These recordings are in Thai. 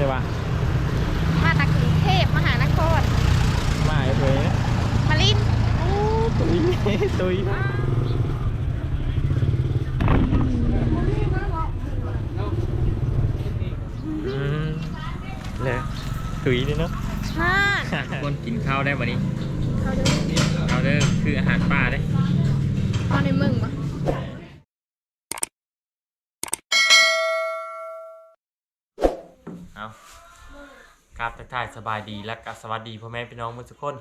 ช่ปะมาจากกรุงเทพมหานครมาไอ้เผยนะมาลินตุยตุยอืมเลยตุยเลยเนาะฮ่าคนกินข้าวได้วันนี้เขาดูข้าวเด้อคืออาหารป่าเด้เอาในเมืองปะ เอาครับ ทายสบายดีและก็สวัสดีพ่อแม่พี่น้องทุกคน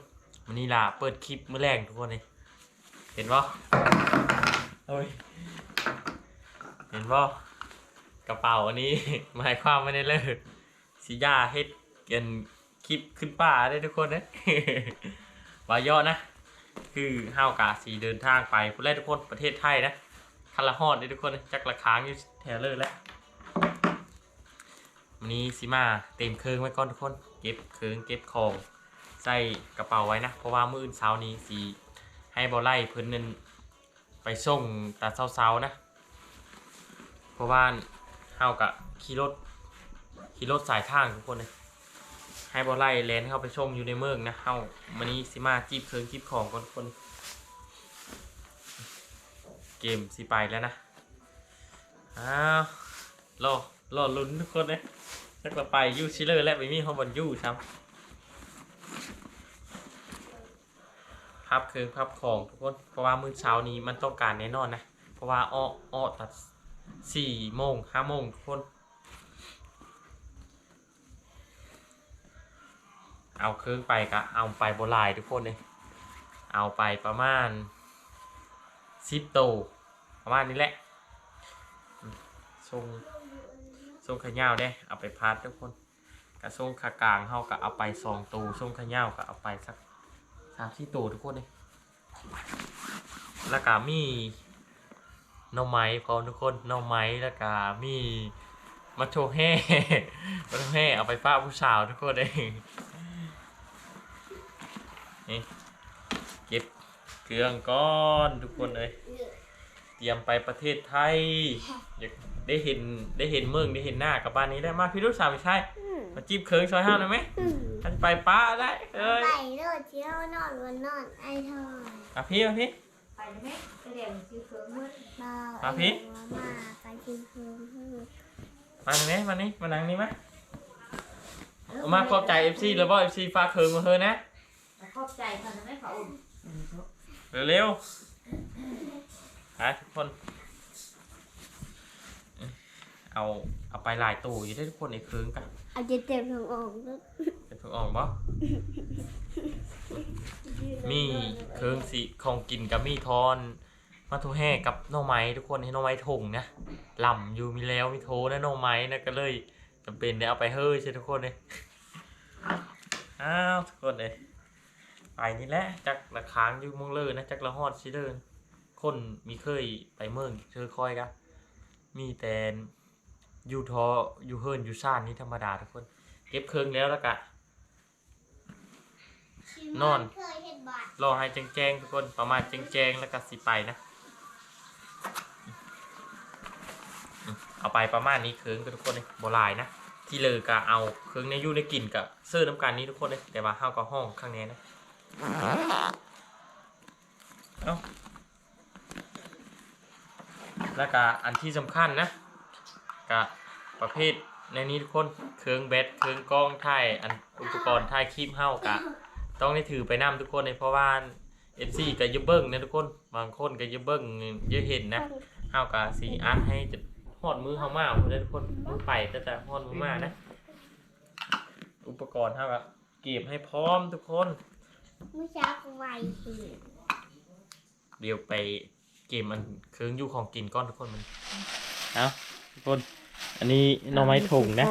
วันนี้ล่ะเปิดคลิปมื้อแรกทุกคนเลยเห็นป่โอ้ยเห็นป่กระเป๋าอันนี้ หมายความไม่ได้เลิกสิยาเฮ็ดเกินคลิปขึ้นป่าได้ทุกคนนะวายอนะ คือห้าวกาสีเดินทางไปพุ่นแรกทุกคนประเทศไทยนะคันละฮอดได้ทุกคนจักละค้างอยู่แถวเลยแล้ววันนี้ซิมาเต็มเครื่องไว้ก่อนทุกคน เก็บเครื่องเก็บของใส่กระเป๋าไว้นะ เพราะว่ามื้อเช้านี้สีให้บอไล่เพิ่นนึนไปส่งต่เช้าๆนะ เพราะว่าเฮากะขี่รถขี่รถสายทางทุกคนเลยให้บอไล่แลนเข้าไปส่งอยู่ในเมืองนะเฮาวันนี้ซิมาจีบเครื่องจีบของก่อนทุกคน เกมสิไปแล้วนะอ้าวรอรอลุ้นทุกคนเลย จักเราไปยูชิเลอร์และไปมีเขาบนยูครับพับคือพับของทุกคนเพราะว่ามื้อเช้านี้มันต้องการแน่นอนนะ เพราะว่าอ้ออ้อตัดสี่โมงห้าโมงทุกคน เอาเครื่องไปกะเอาไปโบรายทุกคนเลยเอาไปประมาณสิบโตวประมาณนี้แหละทรง ทรงขยาวเด้เอาไปพัดทุกคนกระทรงขากลางเฮาก็เอาไปสองตูทรงขยาวก็เอาไปสักสามสี่ตูทุกคนเลยแล้วก็มีน่อไม้พร้อมทุกคนน่อไม้แล้วก็มีมัทโชแห่มัทโชแห่เอาไปฟ้าผู้สาวทุกคนเลยนี่เก็บเครื่องก้อนทุกคนเลย เตรียมไปประเทศไทยอยาก ได้เห็นได้เห็นเมืองได้เห็นหน้ากับบ้านนี้ได้มากพี่ลูกสาวไม่ใช่มาจีบเคิงซอยห้าหน่อยไหมท่านไปป้าได้เอ้ยไปโลดเที่ยวนอนวันนอนไอ้ทอยอะพี่อะพี่ไปได้ไหมไปเรียนซื้อเครื่องมืดเบามาพี่มาไปกินคืนมาตรงนี้มานี่มานั่งนี่ไหมเอามาขอบใจเอฟซีแล้วบ่เอฟซีฝากเคิงมาเฮอนะแต่ขอบใจเขาจะไม่ขออุ่นเร็วๆฮะทุกคน เอาเอาไปหลายตู้อยู่ได้ทุกคนในเคิงกันเอาจะเต็มท้องออกเป็นเพิ่งออกบ่มีเครื่องสีของกินกับมีทอน มาทูแห่กับหน่อไม้ทุกคนให้หน่อไม้ถงนะลำอยู่มีแล้วมีโทนะหน่อไม้นะก็เลยจำเป็นได้เอาไปเฮ้ยใช่ทุกคนเลยอ้าวทุกคนเลยไปนี่แหละจักละค้างอยู่เมองเลยนะจักละฮอดชิเดินคนมีเคยไปเมืองเชอคอยกะมีแต่ อยู่ทออยู่เฮิร์นอยู่ซ่านนี่ธรรมดาทุกคน เก็บเครื่องแล้วแล้วกะ นอน เคยเห็นบาทรอให้แจ้งๆทุกคนประมาณแจ้งๆแล้วก็สิไปนะอืมเอาไปประมาณนี้เครื่องทุกคนเลยโบราณนะที่เหลยก็เอาเครื่องในอยูในกลิ่นกับเสื้อน้ำกันนี้ทุกคนเลยแต่ว่าห้าวก็ห้องข้างในนะเอาแล้วก็อันที่สำคัญนะ กับประเภทในนี้ทุกคนเครื่องแบตเครื่องกล้องถ่ายอันอุปกรณ์ถ่ายคลิปเฮากะต้องได้ถือไปนำทุกคนเลยเพราะว่าเอฟซีก็อยืเบิ้งนะทุกคนบางคนก็อยืเบิ้งเยอะเห็นนะเฮากะสีอัดให้จะหอดมือเฮามาเอาเลยทุกคนมือไปแต่แต่หอดมือมานะ อุปกรณ์เฮากะเก็บให้พร้อมทุกคนเมื่อเช้าก็ไวคือเดี๋ยวไปเกมมันเครื่องอยู่ของกินก้อนทุกคนมันเอาทุกคน อันนี้หน่อไม้ถงนะ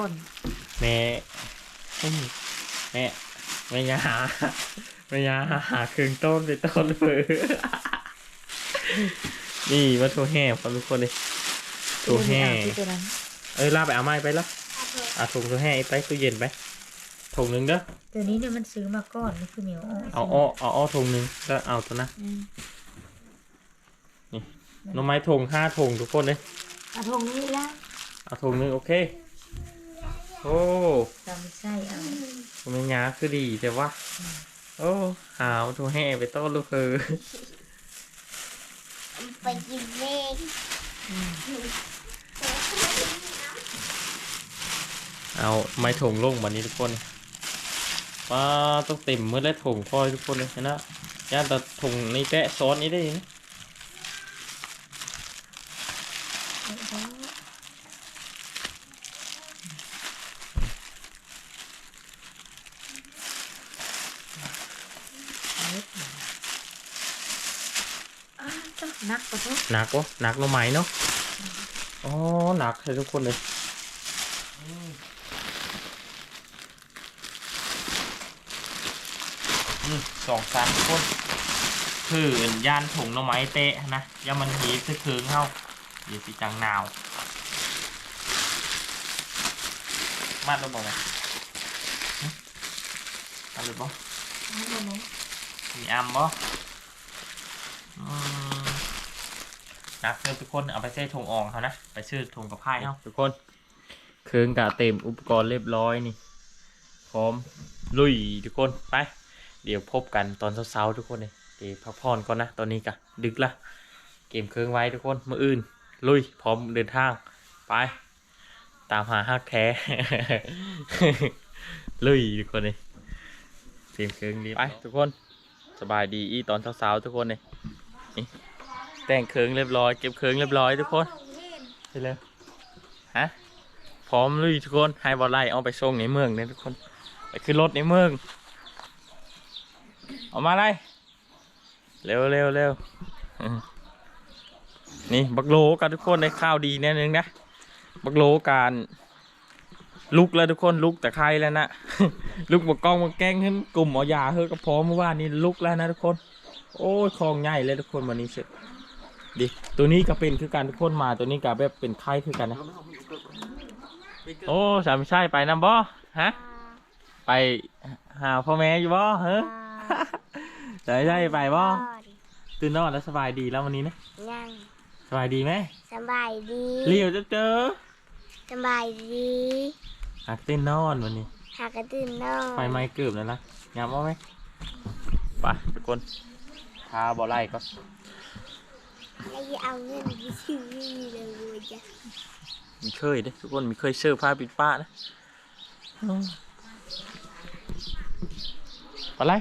แม่อืมแม่แม่ยาแม่ยาหาเครื่องต้มไปต้นเลยนี่ว่าโทรแห่พอทุกคนเลยโทรแห่ตัวนั้นเอ้ยลาไปเอาไม้ไปแล้วเอาถุงโทรแห่ไปตู้เย็นไปถุงหนึ่งเด้อตัวนี้เนี่ยมันซื้อมาก่อนนี่คือเหนียวอ่อนเอาอ้อเอาอ้อถุงหนึ่งแล้วเอาตัวนะอืมหน่อไม้ถุงห้าถุงทุกคนเลยเอาทงนี้แล้ว เอาถุงหนึ่งโอเค โอ้โหมันยาคือดีแต่ว่า โอ้หาวทูแห่ไปต้อนลูกเออไปกินเลขเอาไม้ถงลงวันนี้ทุกคนว้าต้องเต็มเมื่อไรถงพอทุกคนเลยนะย่านแต่ถงในแปะซ้อนนี้ได้นะ อ้าวจ้ะนักกว่าทุก ห นักวะหนักเนาะไหมเนาะอ๋อหนักเลยทุกคนเลยอืมสองสามทุกคนคือย่านถงหน่อไม้เตะนะย่ามันหีบคือคืนเข้าเดี๋ยวสิจังหนาวมาดแล้วบอกไงหึมาเลยบอกนี่บ่แม่มีอัมบ่อืม นักเพื่อนทุกคนเอาไปใส่ถุงอองเขานะ ไปซื้อถุงกับไพ่เขาทุกคนเครื่องกะเต็มอุปกรณ์เรียบร้อยนี่ พร้อมลุยทุกคนไป เดี๋ยวพบกันตอนเช้าๆทุกคนเลยเดี๋ยวพักผ่อนก่อนนะตอนนี้กะดึกละเกมเครื่องไว้ทุกคนมืออื่น ลุยพร้อมเดินทางไป ตามหาฮักแท้ ลุยทุกคนเลยเกมเครื่องรีบไปทุกคนสบายดีอีตอนเช้าๆทุกคนเลยนี่ แต่งเคืองเรียบร้อยเก็บเคืองเรียบร้อยทุกคนไปเลยฮะพร้อมลุยทุกคนให้บอลไล่เอาไปส่งในเมืองเนี่ยทุกคนไปขึ้นรถในเมืองเอามาไล่เร็วเร็วเร็วนี่บักโลกันทุกคนในข้าวดีแน่นึงนะบักโลการลุกแล้วทุกคนลุกแต่ใครแล้วนะลุกบกกล้องบกแกงขึ้นกลุ่มหมอยาเฮ้ยก็พร้อมเมื่อวานนี้ลุกแล้วนะทุกคน โอ้ยคลองใหญ่เลยทุกคนวันนี้เสร็จ ดิตัวนี้ก็เป็นคือการทุกคนมาตัวนี้ก็แบบเป็นไข้คือกันนะ โอ้สามใช่ไปนำบ่ฮะ ไปหาพ่อแม่อยู่บ่เฮ้ยใช่ใช่ไปบ่ตื่นนอนแล้วสบายดีแล้ววันนี้นะยังสบายดีไหมสบายดีเลี้ยวจะเจอสบายดีหักเต้นนอนวันนี้หากระตื่นนอนไฟไหม้เกือบแล้วนะงามเอาไหมไปทุกคนพาบอไล่ก็ แล้วเอาเงินไปซื้อเลยจ้ะมีเคยเด้ทุกคนมีเคยเชื่อผ้าปิดป้านะอืมบอไล่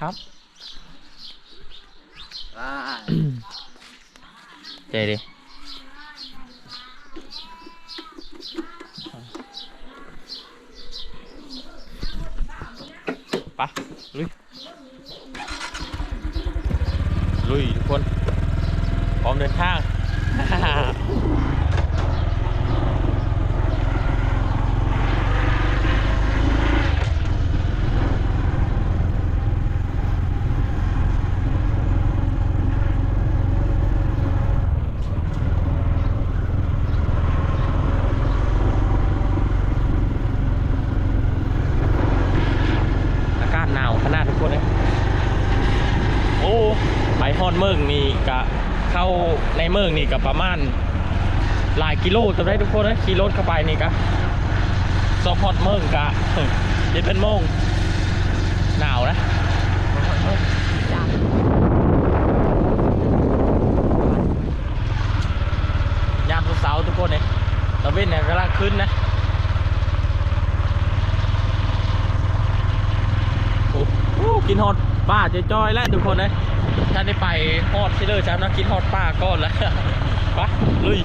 ครับใจดิไปลุยลุยทุกคน พร้อมเดินทาง อากาศหนาวขนาดทุกคนเลย โอ้ไปฮอดเมืองนี่กะเข้าในเมืองนี่ก็ประมาณหลาย กิโลจะได้ทุกคนนะขี่รถเข้าไปนี่กะซอฮอดเมืองกะเจ็ดเป็นโมงหนาวนะยามเสาร์ทุกคนเนี่ยตะเวนเนี่ยกำลังขึ้นนะโอ้โหกินฮอตป้าเจะจอยแล้วทุกคนเลยถ้าได้ไปฮอดที่เลยจ้านะกินฮอตป้าก่อนแล้วไปลุย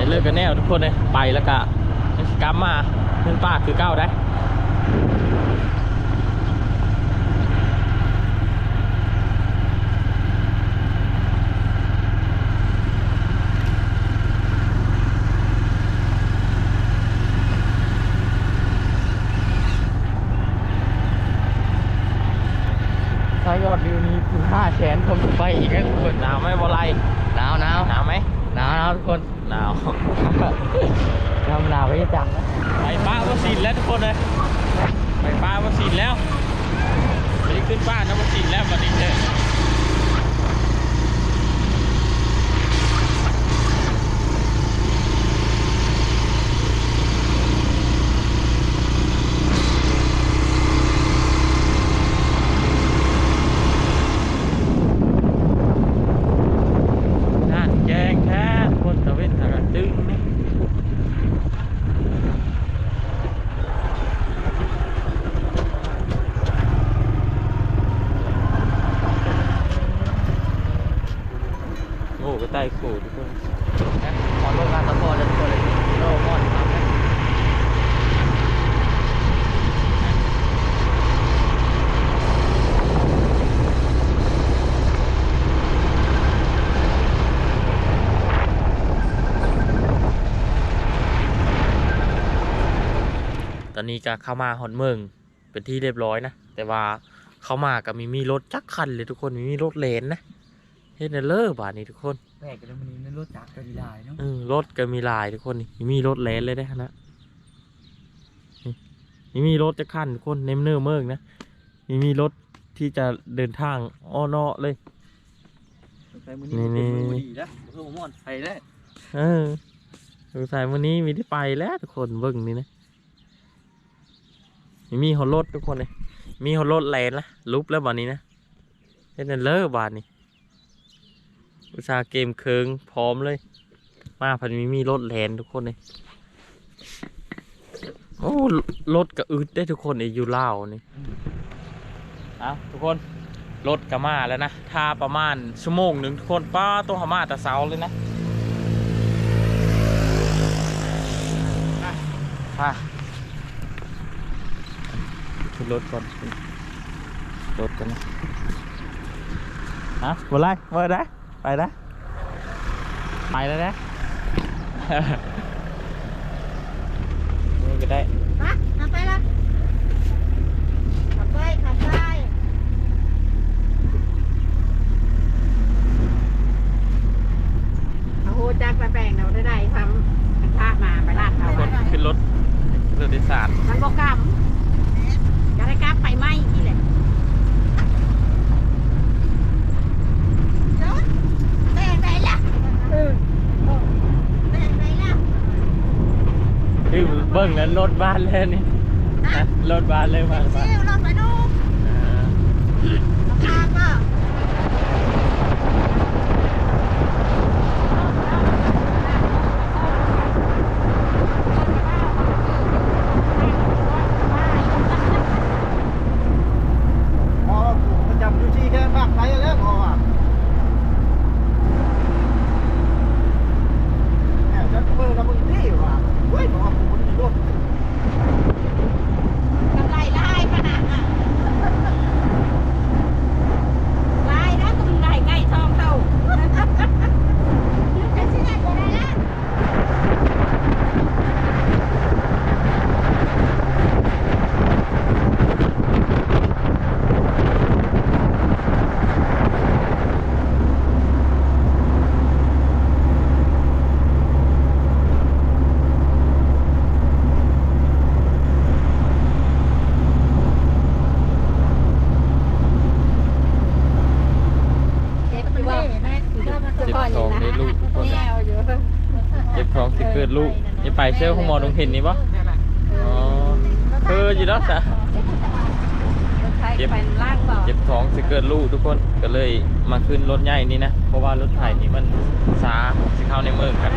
ได้เลิกกันแน่ทุกคนเลยไปแล้วก็กลับมาเพื่อนป้าคือเก้าได้ถ้ายอดวิวนี้ถึงห้าแสนผมจะไปอีกนะทุกคนหนาวไหมบอไลหนาวหนาวหนาวไหม หนาวนะทุกคนหนาวทำหนาวไว้จังไปป้าวัคซีนแล้วทุกคนเลยไปป้าวัคซีนแล้วไปขึ้นบ้านนะวัคซีนแล้ววันนี้เถอะ ล่ขู่ทุกคน นะขอโลกาสปอร์ตแล้วทุกคนเลยโลมอนครับนะ ต อนนี้ก็เข้ามาฮอนเมืองเป็นที่เรียบร้อยนะ แต่ว่าเข้ามาก็มีมีรถจักคันเลยทุกคนมีมีรถเลนนะเฮ็ดเนเลอร์บาทนี้ทุกคนแม่กันแล้ววันนี้นั่นรถจักรกระดีลายเนาะเออรถก็มีหลายทุกคนนี่มีรถเลนเลยได้อนะนี่นี่มีรถจะขั้นทุกคนเนมเนอร์เมืองนะมีมีรถที่จะเดินทางอ้อนอเลยใส่มือนี้นี่เป็นนี่มือดีนะเพื่อมอนไปแล้วเออสงสัยวันนี้มีที่ไปแล้วทุกคนเบิ่งนี่นะ มีมีฮอลรถทุกคนเลย มีฮอลรถแลนละลุบแล้วบานนี้นะเฮ็ดเนเลอร์บานนี้อุตสาเกมเคิงพร้อมเลย มาพันมีมีรถแลนทุกคนเลยโอ้รถก็อึดได้ทุกคนไอ้ยูเล่านี่เอาทุกคนรถก็มาแล้วนะถ้าประมาณชั่วโมงหนึ่งทุกคนป้าต้องหามาแต่เช้าเลยนะค่ะ รถก่อนขึ้นรถกันนะฮะมาไล่มาได้ไปนะไปแล้วนะนี่ก็ได้ มาขับไปละขับไปขับไป เอาโหจักไปแปลงเราได้ได้ทำกระทะมาไปลาดเขา คนขึ้นรถรถโดยสาร มันบอกกำจะได้กลับไปไหมนี่แหละ แม่ไปละแม่ไปละ นี่เบิ้งนั้นรถบ้านเลยนี่นะรถบ้านเลยมาบ้านซิ่วรถไปดู อ่า ราคาก็ พอประจำอยู่ที่แค่ภาคไทยแล้วพออะแอบจะเปิดกับมึงที่ว่ะเว้ยบอกว่ากูมันมีรถ กำไรลายปะนะลายนะก็มึงได้ใกล้ทองเท่า จะซื้ออะไรละ เจ็บอยู่บ่แม่ เจ็บท้องได้ลูกทุกคน แน นะ วอยู่ เจ็บท้องสิเกิดลูก นี่ไปเชื่องหมอตรงเห็นนี่ปะอ๋อคืออยู่แล้วจ้ะเจ็บเป็นล่างบ่เจ็บท้องสิเกิดลูกทุกคนก็เลยมาขึ้นรถใหญ่นี่นะ เพราะว่ารถไถนี่มันสาสิเข้าในเมืองกัน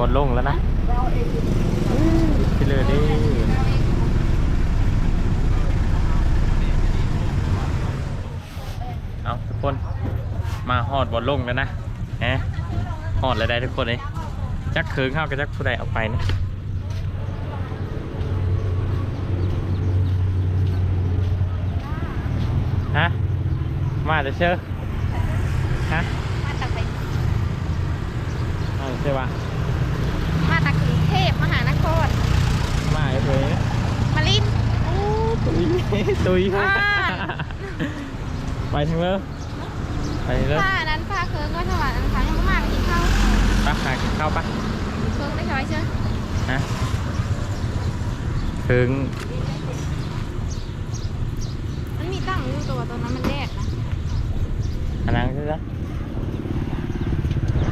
บอลลงแล้วนะพี่เลยดิเอาทุกคนมาฮอดบอลลงแล้วนะฮะฮอดแล้วได้ทุกคนเลยจักเคืองเข้ากับจักผู้ใดเอาไปนะฮะมาจะเชื่อฮะ มาจากไหน เอาใช่ปะ มาจากกรุงเทพมหานคร มาเฉยๆนะ มาลิน ตุยตุย อ่า ไปถึงเลยไปเลยผ้านั้นผ้าเคิร์งก็ถวายอันค้ายังไม่มาไปกินข้าวปะหากินข้าวปะเคิร์งได้ใช่ไหมเชื่อฮะถึงมันมีตั้งอยู่ตัวตอนนั้นมันแดดนะอันนั้นใช่ไหม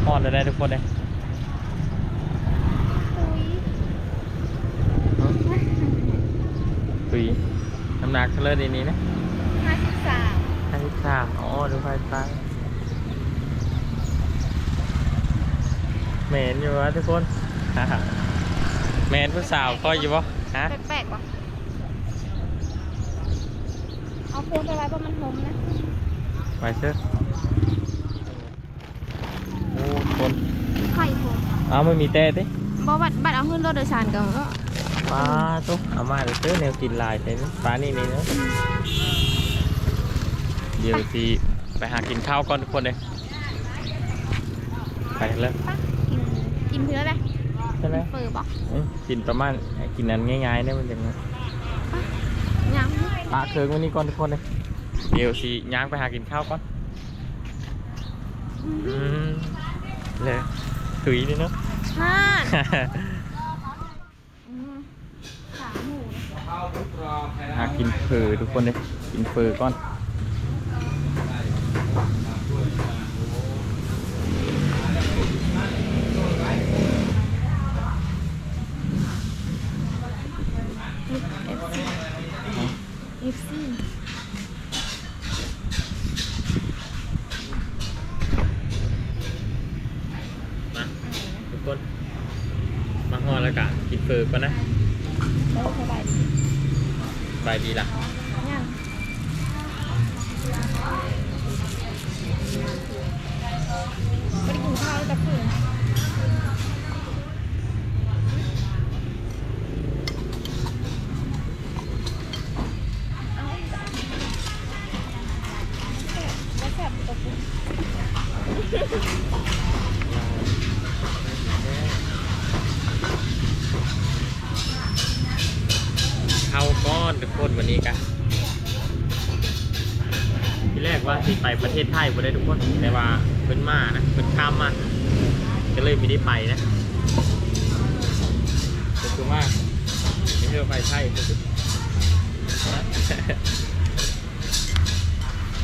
พอดได้ทุกคนเลยอุ้ยตุยน้ำหนักเลิศดีนี้นะ ห้าสิบสาม ห้า สิบสามอ๋อดูไฟฟ้าเหม็นอยู่วะทุกคนแมนผู้สาวก็อยู่ปะฮะแปลกๆปะเอาโพนไปไว้เพราะมันหอมนะไปเชื่อโอ้คนไข่โพนเอาไม่มีเต้ดิบ่บัดบัดเอาขึ้นรถโดยสารกันก็ปลาตุ๊กเอามาเดี๋ยวเจอแนวกินลายใช่ไหมปลานี่นี่เนาะ เดี๋ยวสิไปหากินข้าวก่อนทุกคนเลยไปเลยปะกินกินเพื่ออะไรใช่ไหมเฟอร์บอกเอ้ยกินประมาณกินนั้นง่ายๆเนี่ยมันจะยังปลาเคืองวันนี้ก่อนทุกคนเลยเดี๋ยวสิย่างไปหากินข้าวก่อนอืมเลยถุยนี่เนาะห้าอืมขาหมูนะหากินเฟอทุกคนเลยกินเฟอก่อน เอฟซี มาทุกคน มาห่อแล้วกะกิน เฟอก่อนนะแล้วสบายดีสบายดีล่ะ ที่แรกว่าสิไปประเทศไทยบ่ได้ทุกคนแต่ว่าเพิ่นมานะเพิ่นข้ามมาก็เลยไม่ได้ไปนะก็คือว่าไม่เที่ยวไปไทยก็คือ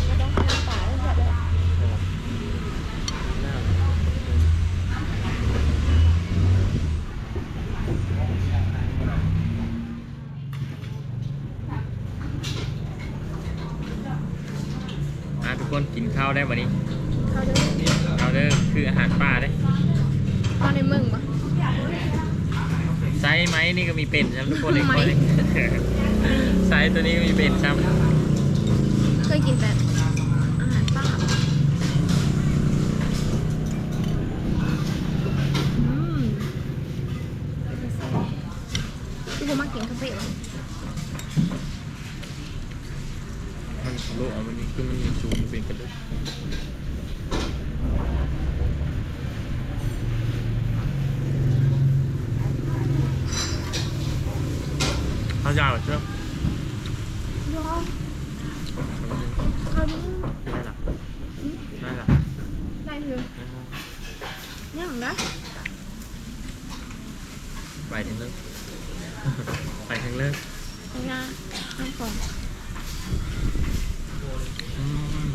ไม่ต้องกินป่าแล้วแบบ อะทุกคนกินข้าว ได้วันนี้ข้าวเด้อข้าวเด้อคืออาหารป่าเด้ข้าวในเมืองปะไซส์ไหมนี่ก็มีเป็นใช่ไหมทุกคนเลยไหมคนเลยไซส์ตัวนี้ก็มีเป็นใช่ไหม เคยกินแต่อาหารป่าอืมคือผมมากินคาเฟ่วะ มันทะลุออกมันนี่คือมันมีซูมเป็นกระดูก เขายาวเหรอเชื่อ รอเอาดิ ได้หรอได้หรอ ได้เลยยังนะ ไปถึงเลิก ไปถึงเลิก เอาหน้าน้ำก่อน อืม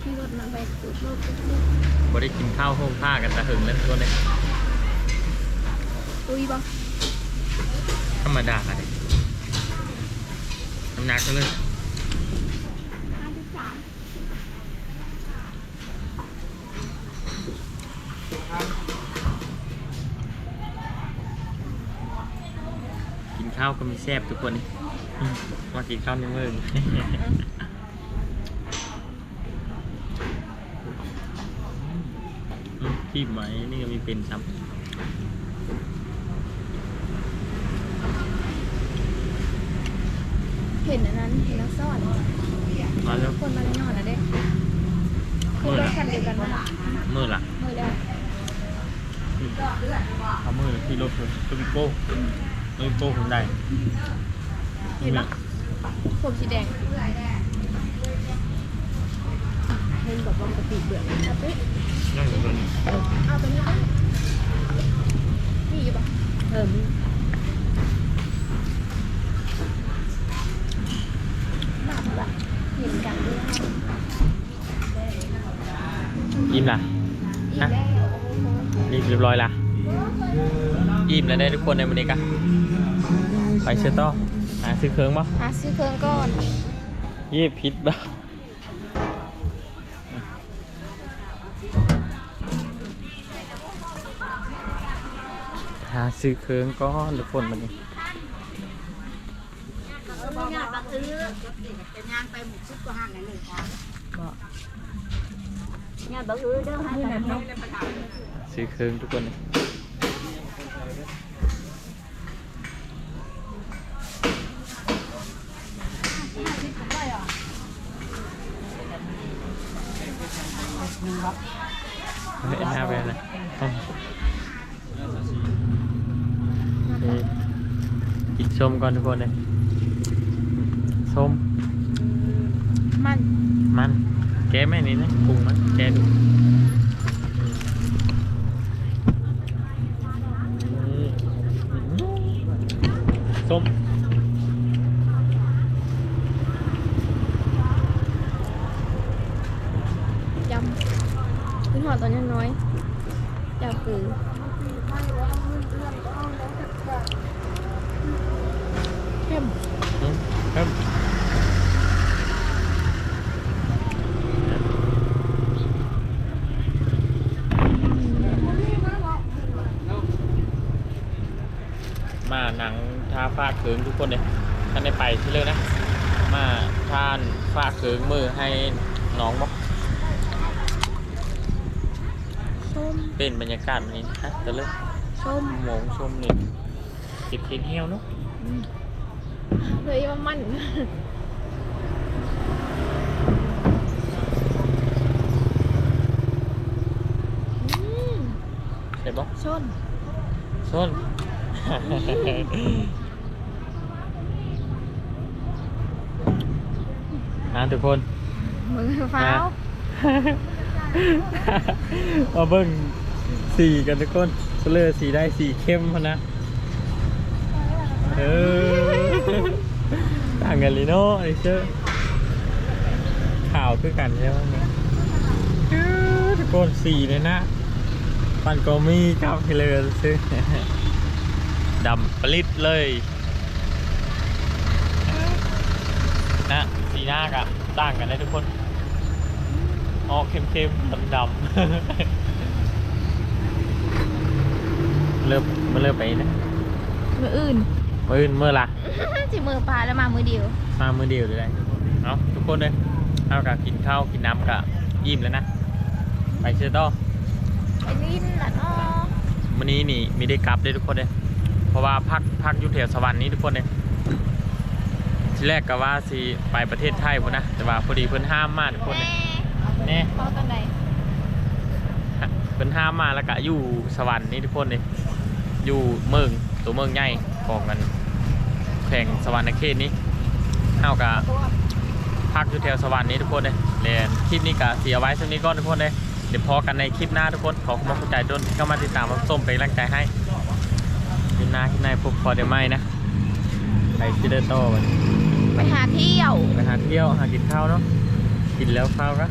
ที่รถมันไปตุดรถตุดรถ บ่ได้กินข้าวห้อง ผ้ากันแต่หึงแล้วทุกคนเลยตุยบ่ธรรมดาเลยน้ำหนักก็เลยห้าสิบสามกินข้าวก็มีแซ่บทุกคนนี่อืมมากินข้าวในมือ นี่อืมพี่ไหมนี่ก็มีเป็นซ้เห็นอันนั้นเห็นแล้วซ่อนำมาแล้วคนมาแน่นอนนะเด้คือรถคันเดียวกันนะมือละมือแล้วเอามือที่รถผมตัวบิโก้ตัวบิโก้ผมได้เห็นปะผมสีแดงเห็นแบบว่าปกติเบื่อเอาไป นั่งอยู่บนเอาไปนี่ปะนี่อยู่ปะเออมีมาปะเห็นกันด้วยยิ้มละอีกแล้วนี่เรียบร้อยละยิ้มแล้วได้ทุกคนในวันนี้กันไปเชอร์ต่อหาซื้อเครื่องปะหาซื้อเครื่องก่อนยี่พิษบ้า ซื้อเครื่องก้อนทุกคนมันนี้งานบังเอิญเด้อให้ไปซื้อเครื่องทุกคนเลยเฮ้ยหน้าไปเลยอืมโอเค กินส้มก่อนทุกคนเลยส้มมัน มันแกะแม่นี่นะปรุงมันแกะดูนี่ส้มยำขึ้นหอดตอนยังน้อยอยากคือ เข้มอืมครับมาหนังทาฟ้าเขิงทุกคนเลยท่านได้ไปที่เลยนะ มาทานฟ้าเขิงมือให้น้องบอกส้มเป็นบรรยากาศแบบนี้ฮะจะเลิกส้มหมงชมนี่ จิบเทียนเฮียวเนาะเฮ้ยว่ามันอืมใช่ปะชนส้นนะทุกคนมือฟ้าวมาเบิ้งสีกันทุกคนเสลอสีได้สีเข้มนะ เออต่างกันเลยเนาะไอ้เชื่อข่าวคือกันใช่ไหมทุกคนสีเลยนะปันก็มีครับให้เลยซื้อดำปลิดเลยนะสีหน้ากับต่างกันได้ทุกคนออกเข้มๆดำๆเริ่มมันเริ่มไปนะมืออื่น มืออื่นมื่อละจิมือปลาแล้วมามือเดียว มามือเดียวเลยได้เอาทุกคนเลยเอากับกินข้าวกินน้ำกับยิ้มแล้วนะ ไปเชื่อต่อไปลิ้นละเนาะวันนี้นี่มีได้กลับเลยทุกคนเลยเพราะว่าพักพักอยุทธแถวสวรรค์นี้ทุกคนเลยทีแรกก็ว่าสิไปประเทศไทยพุ่นนะแต่ว่าพอดีเพิ่นห้ามมาทุกคนเลยแม่เนี่ยพอตอนไหนเพิ่นห้ามมาแล้วก็อยู่สวรรค์นี่ทุกคนเลยอยู่เมืองตัวเมืองใหญ่ขของกัน แข่งสวรรค์เขตนี้เฮากะพักอยู่แถวสวรรค์นี้ทุกคนเลยเรียนคลิปนี้กะเสียไว้ช่วงนี้ก่อนทุกคนเลยเดี๋ยวพอกันในคลิปหน้าทุกคนขอขอบคุณใจจนที่เข้ามาติดตามรับชมเป็นกำลังใจให้คลิปหน้าคลิปในพบพอเดี๋ยวไม่นะไปที่เดอร์โต้วันไปหาเที่ยวไปหาเที่ยวหากินข้าวเนาะกินแล้วข้าวก็